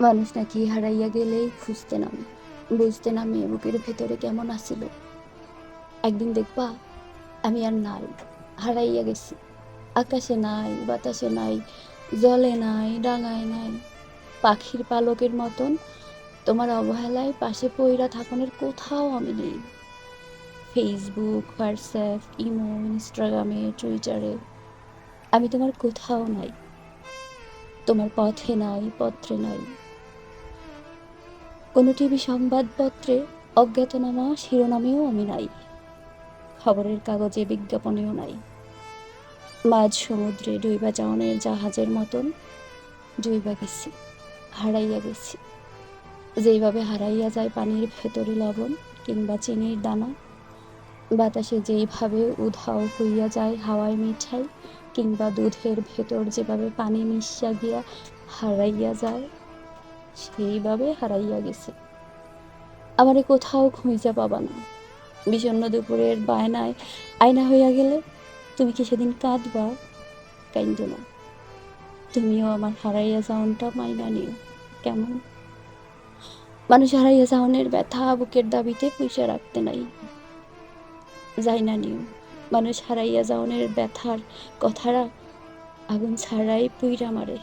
মানুষ নাকি হারাইয়া গেলেই খুঁজতে নামে, বুঝতে নামে বুকের ভেতরে কেমন আসিল একদিন দেখবা, আমি আর নাই, হারাইয়া গেছি। আকাশে নাই, বাতাসে নাই, জলে নাই, ডাঙায় নাই। পাখির পালকের মতন তোমার অবহেলায় পাশে পইরা থাকনের কোথাও আমি নেই। ফেসবুক হোয়াটসঅ্যাপ, ইমো, ইনস্টাগ্রামে, টুইটারে আমি তোমার কোথাও নাই। তোমার পথে নাই, পত্রে নাই। কোনো টিভি সংবাদপত্রে অজ্ঞাতনামা শিরোনামেও আমি নাই। খবরের কাগজে বিজ্ঞাপনেও নাই। মাঝ সমুদ্রে ডুইবা চাওনের জাহাজের মতন ডুইবা গেছি, হারাইয়া গেছি। যেইভাবে হারাইয়া যায় পানির ভেতরে লবণ কিংবা চিনির দানা, বাতাসে যেইভাবে উধাও হইয়া যায় হাওয়ায় মিঠাই কিংবা দুধের ভেতর যেভাবে পানি মিশিয়া গিয়া হারাইয়া যায় সেইভাবে হারাইয়া গেছে। আমারে কোথাও খুঁজা পাবা না। বিষণ্ণ দুপুরের বায়নায় আয়না হইয়া গেলে তুমি কি সেদিন কাঁদবা? কাইন্দ না। তুমিও আমার হারাইয়া যাওনটা মাইনা নিও। কেমন? মানুষ হারাইয়া যাওনের ব্যথা বুকের দাবিতে পয়সা রাখতে নাই। যাই না নিও। মানুষ হারাইয়া যাওনের ব্যথার কথারা আগুন ছাড়াই পুইরা মারে।